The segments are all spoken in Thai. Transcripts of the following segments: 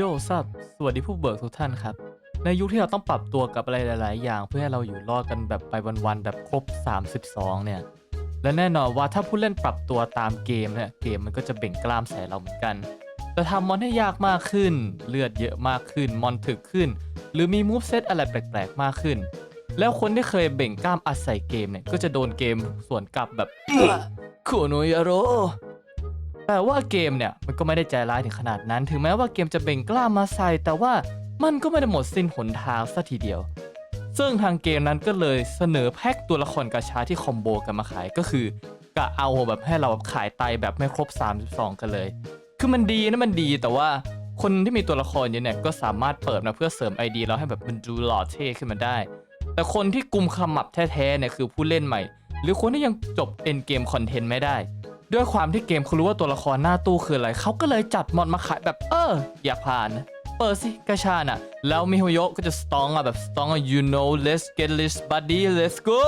โยซับสวัสดีผู้เบิกทุกท่านครับ ในยุคที่เราต้องปรับตัวกับอะไรหลาย ๆ อย่าง เพื่อให้เราอยู่รอดกันแบบไปวัน ๆ แบบครบ 32 เนี่ย และแน่นอนว่าถ้าผู้เล่นปรับตัวตามเกมเนี่ยเกมมันก็จะเบ่งกล้ามใส่เราเหมือนกันจะทำมอนให้ยากมากขึ้น เลือดเยอะมากขึ้น มอนถึกขึ้น หรือมีมูฟเซตอะไรแปลก ๆ มากขึ้น แล้วคนที่เคยเบ่งกล้ามอัดใส่เกมเนี่ยก็จะโดนเกมส่วนกลับแบบโคโนยาโร แต่ว่าเกมเนี่ยมันก็ไม่ได้ใจร้ายถึงขนาดนั้น ถึงแม้ว่าเกมจะเบ่งกล้ามาใส่ แต่ว่ามันก็ไม่ได้หมดสิ้นหนทางสัทีเดียว ซึ่งทางเกมนั้นก็เลยเสนอแพ็คตัวละครกาชาที่คอมโบกันมาขายก็คือกะเอาแบบให้เราขายไตแบบไม่ครบ 32 กันเลย คือมันดีนะมันดีแต่ว่าคนที่มีตัวละครเยอะเนี่ยก็สามารถเปิดมาเพื่อเสริม ID แล้วให้แบบมันดูหล่อเท่ขึ้นมาได้ แต่คนที่กลุ่มขมับแท้ๆเนี่ยคือผู้เล่นใหม่ หรือคนที่ยังจบเอ็นเกมคอนเทนต์ไม่ได้ ด้วยความที่เกมเขารู้ว่าตัวละครหน้าตู้คืออะไรเขาก็เลยจัดมอดมาขายแบบเออ อยากผ่าน เปิดสิกาชาน่ะ แล้วมิโฮโยก็จะสตองอะแบบสตองอะ you know let's get this buddy let's go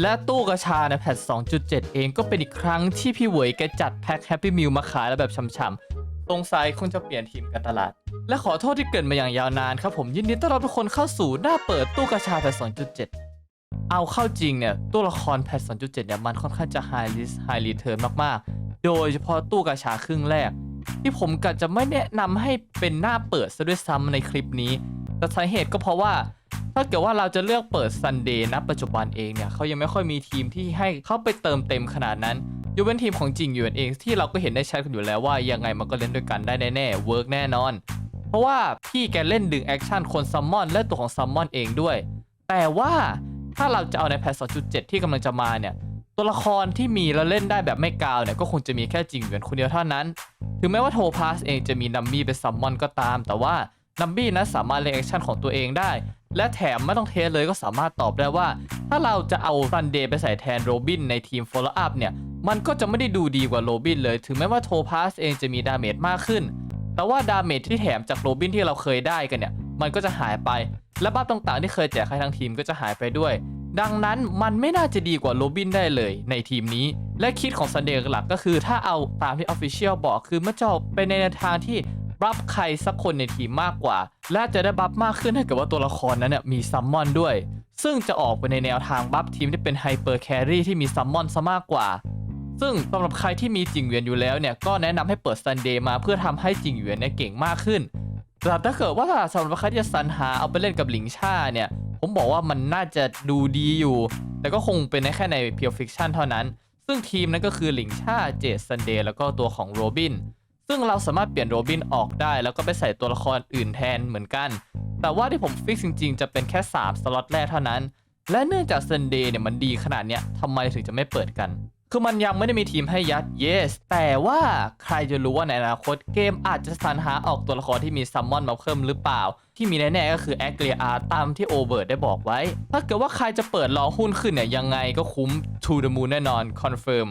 และตู้กาชาในแพท 2.7 เองก็เป็นอีกครั้งที่พี่เหวยแกจัดแพ็คแฮปปี้มิลมาขายแล้วแบบช่ำๆสงสัยคงจะเปลี่ยนทีมการตลาด และขอโทษที่เกิดมาอย่างยาวนานครับผมยินดีต้อนรับทุกคนเข้าสู่หน้าเปิดตู้กาชาแพท 2.7 เอาเข้าจริงเนี่ยตัวละครแพท2.7เนี่ยมันค่อนข้างจะ high risk high return มากๆ โดยเฉพาะตู้กาชาครึ่งแรก ที่ผมกะจะไม่แนะนำให้เป็นหน้าเปิดซะด้วยซ้ำในคลิปนี้ แต่สาเหตุก็เพราะว่า ถ้าเกิดว่าเราจะเลือกเปิด Sunday ณปัจจุบันเองเนี่ยเขายังไม่ค่อยมีทีมที่ให้เข้าไปเติมเต็มขนาดนั้นยกเว้นทีมของจริงอยู่เองที่เราก็เห็นได้ชัดกันอยู่แล้วว่ายังไงมันก็เล่นด้วยกันได้แน่ๆเวิร์กแน่นอน เพราะว่าพี่แกเล่นดึงแอคชั่นคนซัมมอนและตัวของซัมมอนเองด้วย แต่ว่า ถ้าเราจะเอาในแพท2.7 ที่กำลังจะมาเนี่ย ตัวละครที่มีแล้วเล่นได้แบบไม่กาวเนี่ยก็คงจะมีแค่จริงเหวียนคนเดียวเท่านั้น ถึงแม้ว่าโทพาสเองจะมีนัมบี้เป็นซัมมอนก็ตาม แต่ว่านัมบี้นั้นสามารถเล่นแอคชั่นของตัวเองได้ และแถมไม่ต้องเทสเลยก็สามารถตอบได้ว่า ถ้าเราจะเอาซันเดย์ไปใส่แทนโรบินในทีม Follow Up เนี่ย มันก็จะไม่ได้ดูดีกว่าโรบินเลย ถึงแม้ว่าโทพาสเองจะมีดาเมจมากขึ้น แต่ว่าดาเมจที่แถมจากโรบินที่เราเคยได้กันเนี่ย มันก็จะหายไป และบัฟต่างๆที่เคยแจกให้ทั้งทีมก็จะหายไปด้วย ดังนั้นมันไม่น่าจะดีกว่าโรบินได้เลยในทีมนี้ และคิดของซันเดย์หลักก็คือถ้าเอาตามที่ Official บอกคือมันจะออกไปในแนวทางที่บัฟใครสักคนในทีมมากกว่า และจะได้บัฟมากขึ้นถ้าเกิดว่าตัวละครนั้นเนี่ยมีซัมมอนด้วย ซึ่งจะออกไปในแนวทางบัฟทีมที่เป็นไฮเปอร์แครี่ที่มีซัมมอนซะมากกว่า ซึ่งสำหรับใครที่มีจิงเวียนอยู่แล้วเนี่ยก็แนะนำให้เปิดซันเดย์มาเพื่อทำให้จิงเวียนเนี่ยเก่งมากขึ้น แต่ถ้าเกิดว่าสำหรับใครที่จะสรรหาเอาไปเล่นกับหลิงชาเนี่ย ผมบอกว่ามันน่าจะดูดีอยู่ แต่ก็คงเป็นแค่ในเพียวฟิกชันเท่านั้น ซึ่งทีมนั้นก็คือหลิงชาเจดซันเดย์แล้วก็ตัวของโรบินซึ่งเราสามารถเปลี่ยนโรบินออกได้ แล้วก็ไปใส่ตัวละครอื่นแทนเหมือนกัน แต่ว่าที่ผมฟิกจริงๆ จะเป็นแค่ 3 สล็อตแรกเท่านั้น และเนื่องจากซันเดย์เนี่ยมันดีขนาดเนี้ยทำไมถึงจะไม่เปิดกัน คือมันยังไม่ได้มีทีมให้ยัด yes แต่ว่าใครจะรู้ว่าในอนาคตเกมอาจจะสรรหาออกตัวละครที่มีซัมมอนมาเพิ่มหรือเปล่า ที่มีแน่ๆก็คือแอคเรียอาตามที่โอเบิร์ดได้บอกไว้ ถ้าเกิดว่าใครจะเปิดรอหุ้นขึ้นเนี่ยยังไงก็คุ้ม to the moon แน่นอนคอนเฟิร์ม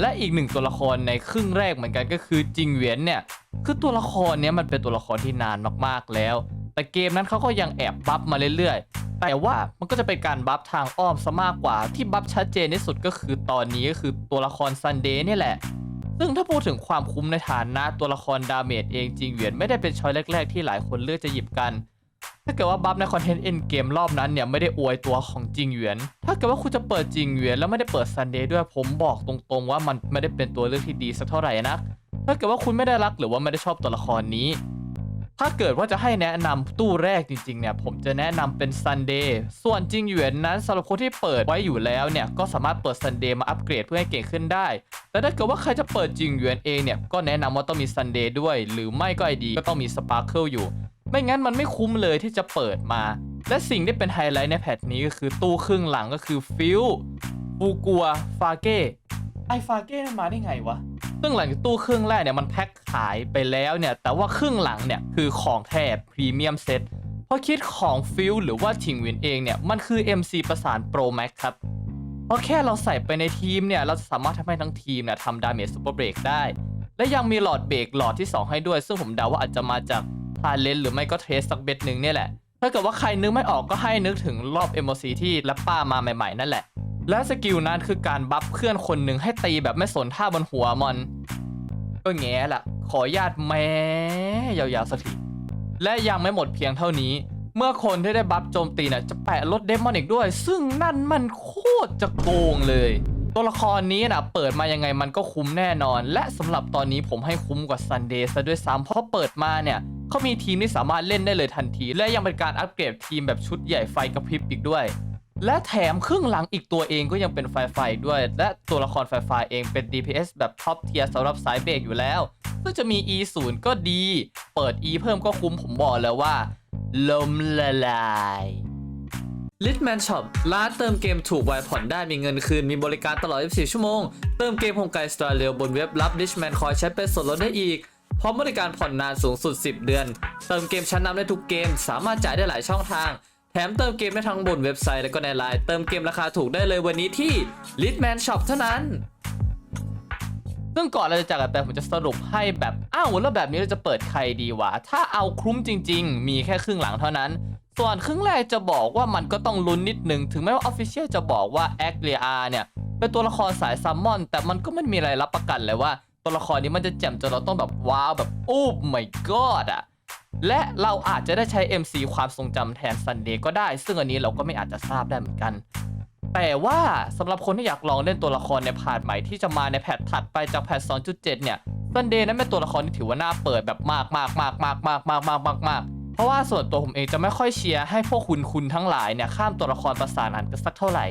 และอีกหนึ่งตัวละครในครึ่งแรกเหมือนกันก็คือจิงเหวียนเนี่ยคือตัวละครเนี้ยมันเป็นตัวละครที่นานมากๆแล้ว แต่เกมนั้นเขาก็ยังแอบบัฟมาเรื่อยๆ แต่ว่ามันก็จะเป็นการบัฟทางอ้อมซะมากกว่าที่บัฟชัดเจนที่สุดก็คือตอนนี้ก็คือตัวละครซันเดย์นี่แหละ ซึ่งถ้าพูดถึงความคุ้มในฐานะตัวละครดาเมจเองจริงเหวียนไม่ได้เป็นช้อยแรก ๆ ที่หลายคนเลือกจะหยิบกัน ถ้าเกิดว่าบัฟในคอนเทนต์เอ็นเกมรอบนั้นเนี่ยไม่ได้อวยตัวของจริงเหวียน ถ้าเกิดว่าคุณจะเปิดจริงเหวียนแล้วไม่ได้เปิดซันเดย์ด้วยผมบอกตรงๆ ว่ามันไม่ได้เป็นตัวเลือกที่ดีสักเท่าไหร่นักถ้าเกิดว่าคุณไม่ได้รักหรือว่าไม่ได้ชอบตัวละครนี้ ถ้าเกิดว่าจะให้แนะนำตู้แรกจริงๆเนี่ยผมจะแนะนำเป็น Sunday ส่วนจริงเหวียนนั้นสำหรับคนที่เปิดไว้อยู่แล้วเนี่ยก็สามารถเปิด Sunday มาอัปเกรดเพื่อให้เก่งขึ้นได้ แต่ถ้าเกิดว่าใครจะเปิดจริงเหวียนเองเนี่ยก็แนะนำว่าต้องมี Sunday ด้วย หรือไม่ก็ไอดีก็ต้องมี Sparkle อยู่ ไม่งั้นมันไม่คุ้มเลยที่จะเปิดมา และสิ่งที่เป็นไฮไลท์ในแพทนี้ก็คือตู้ครึ่งหลังก็คือฟิลฟูกัวฟาเก้ไอฟาเก้มาได้ไงวะ ซึ่งหลังตู้เครื่องแรกเนี่ยมันแพ็คขายไปแล้วเนี่ยแต่ว่าครึ่งหลังเนี่ยคือของแท้พรีเมียมเซ็ตเพราะคิดของฟิลหรือว่าชิงวินเองเนี่ยมันคือ MC ประสาน Pro Max ครับเพราะแค่เราใส่ไปในทีมเนี่ยเราจะสามารถทำให้ทั้งทีมเนี่ยทำดาเมจซูเปอร์เบรกได้ และยังมีหลอดเบรกหลอดที่ 2 ให้ด้วย ซึ่งผมเดาว่าอาจจะมาจากทาเลนหรือไม่ก็เทสสักเบ็ดหนึ่งเนี่ยแหละถ้าเกิดว่าใครนึกไม่ออกก็ให้นึกถึงรอบ MOC ที่แรปป้ามาใหม่ๆนั่นแหละ และสกิลนั้นคือการบัฟเพื่อนคนหนึ่งให้ตีแบบไม่สนท่าบนหัวมอน ก็แง่ละขอญาตแม้ยาวๆสักทีและยังไม่หมดเพียงเท่านี้ เมื่อคนที่ได้บัฟโจมตีนี่ยจะแปะลดเดมอนอีกด้วย ซึ่งนั่นมันโคตรจะโกงเลย ตัวละครนี้นะเปิดมายังไงมันก็คุ้มแน่นอน และสำหรับตอนนี้ผมให้คุ้มกว่าซันเดย์ซะด้วยซ้ำเพราะเปิดมาเนี่ยเขามีทีมที่สามารถเล่นได้เลยทันที และยังเป็นการอัปเกรดทีมแบบชุดใหญ่ไฟกระพริบอีกด้วย และแถมครึ่งหลังอีกตัวเองก็ยังเป็นไฟไฟด้วย และตัวละครไฟไฟเองเป็น DPS แบบท็อปเทียร์สำหรับสายเบรกอยู่แล้ว ซึ่งจะมี E 0ก็ดี เปิด E เพิ่มก็คุ้มผมบอกแล้วว่าลมละลาย Litman Shop ร้านเติมเกมถูกไวผ่อนได้มีเงินคืน มีบริการตลอด 24 ชั่วโมง เติมเกมโฮมไกสตาร์เรลบนเว็บรับ Richman คอยใช้เป็นส่วนลดได้อีก พร้อมบริการผ่อนนานสูงสุด 10 เดือน เติมเกมชั้นนำได้ทุกเกม สามารถจ่ายได้หลายช่องทาง แถมเติมเกมได้ทั้งบนเว็บไซต์และก็ในไลน์เติมเกมราคาถูกได้เลยวันนี้ที่ Litman Shop เท่านั้น ซึ่งก่อนเราจะจากกันไปผมจะสรุปให้แบบ อ้าวแล้วแบบนี้เราจะเปิดใครดีวะ ถ้าเอาคุ้มจริง ๆ มีแค่ครึ่งหลังเท่านั้น ส่วนครึ่งแรกจะบอกว่ามันก็ต้องลุ้นนิดนึง ถึงแม้ว่าออฟฟิเชียลจะบอกว่าแอคเรียเนี่ยเป็นตัวละครสายซัมมอน แต่มันก็ไม่มีอะไรรับประกันเลยว่า ตัวละครนี้มันจะแจ่มจนเราต้องแบบว้าวแบบโอ้ my god อะ และเราอาจจะได้ใช้ MC ความทรงจำแทนซันเดย์ก็ได้ ซึ่งอันนี้เราก็ไม่อาจจะทราบได้เหมือนกัน แต่ว่าสำหรับคนที่อยากลองเล่นตัวละครในพาร์ทใหม่ที่จะมาในแพทถัดไปจากแพท2.7 เนี่ยซันเดย์นั้นเป็นตัวละครที่ถือว่าน่าเปิดแบบมากมากมากมากมากมากมากมากมากเพราะว่าส่วนตัวผมเองจะไม่ค่อยเชียร์ให้พวกคุณคุณทั้งหลายเนี่ยข้ามตัวละครประสานอันกันสักเท่าไหร่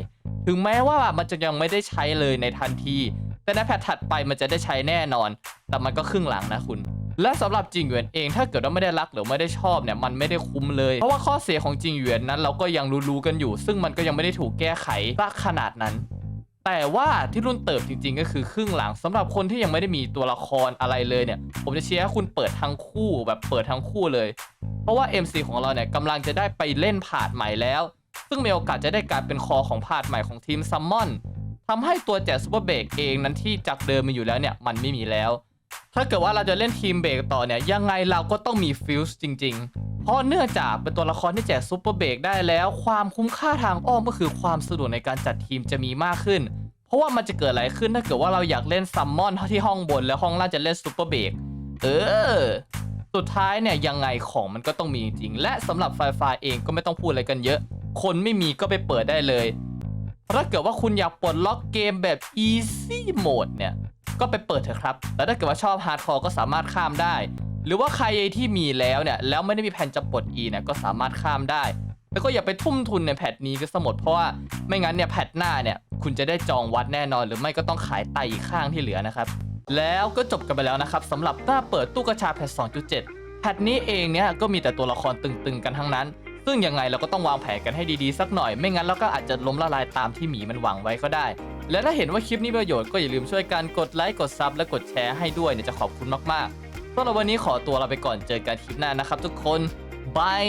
ถึงแม้ว่ามันจะยังไม่ได้ใช้เลยในทันที แต่ในแพทถัดไปมันจะได้ใช้แน่นอน แต่มันก็ครึ่งหลังนะคุณ และสำหรับจิงเหวียนเองถ้าเกิดว่าไม่ได้รักหรือไม่ได้ชอบเนี่ยมันไม่ได้คุ้มเลย เพราะว่าข้อเสียของจิงเหวียนนั้นเราก็ยังรู้ๆกันอยู่ ซึ่งมันก็ยังไม่ได้ถูกแก้ไขสักขนาดนั้นแต่ว่าที่รุ่นเติบจริงๆ ก็คือครึ่งหลังสำหรับคนที่ยังไม่ได้มีตัวละครอะไรเลยเนี่ย ผมจะเชียร์ให้คุณเปิดทั้งคู่แบบเปิดทั้งคู่เลย เพราะว่า MC ของเราเนี่ยกำลังจะได้ไปเล่นผาดใหม่แล้ว ซึ่งมีโอกาสจะได้กลายเป็นคอของผาดใหม่ของทีมซัมมอนทำให้ตัวแจกซูเปอร์เบรกเองนั้นที่จากเดิมมีอยู่แล้วเนี่ยมันไม่มีแล้ว ถ้าเกิดว่าเราจะเล่นทีมเบรกต่อเนี่ยยังไงเราก็ต้องมีฟิลส์จริง ๆ เพราะเนื่องจากเป็นตัวละครที่แจกซูเปอร์เบรกได้แล้ว ความคุ้มค่าทางอ้อมก็คือความสะดวกในการจัดทีมจะมีมากขึ้น เพราะว่ามันจะเกิดอะไรขึ้นถ้าเกิดว่าเราอยากเล่นซัมมอนที่ห้องบน แล้วห้องล่างจะเล่นซูเปอร์เบรกเออ สุดท้ายเนี่ยยังไงของมันก็ต้องมีจริงๆและสำหรับไฟฟ้าเองก็ไม่ต้องพูดอะไรกันเยอะ คนไม่มีก็ไปเปิดได้เลยถ้าเกิดว่าคุณอยากปลดล็อกเกมแบบ easy mode เนี่ย ก็ไปเปิดเถอะครับแต่ถ้าเกิดว่าชอบ hardcore ก็สามารถข้ามได้ หรือว่าใครที่มีแล้วเนี่ยแล้วไม่ได้มีแผนจะปลด e เนี่ยก็สามารถข้ามได้ แล้วก็อย่าไปทุ่มทุนในแพทนี้ก็สมดเพราะว่าไม่งั้นเนี่ยแพทหน้าเนี่ยคุณจะได้จองวัดแน่นอน หรือไม่ก็ต้องขายไตอีกข้างที่เหลือนะครับแล้วก็จบกันไปแล้วนะครับสำหรับหน้าเปิดตู้กระชาแพท2.7 แพทนี้เองเนี่ยก็มีแต่ตัวละครตึงๆกันทั้งนั้น ซึ่งยังไงเราก็ต้องวางแผนกันให้ดีๆสักหน่อย ไม่งั้นเราก็อาจจะล้มละลายตามที่หมีมันหวังไว้ก็ได้ และถ้าเห็นว่าคลิปนี้ประโยชน์ก็อย่าลืมช่วยกันกดไลค์กดซับและกดแชร์ให้ด้วยเนี่ยจะขอบคุณมากๆสำหรับวันนี้ขอตัวลาไปก่อนเจอกันคลิปหน้านะครับทุกคนบาย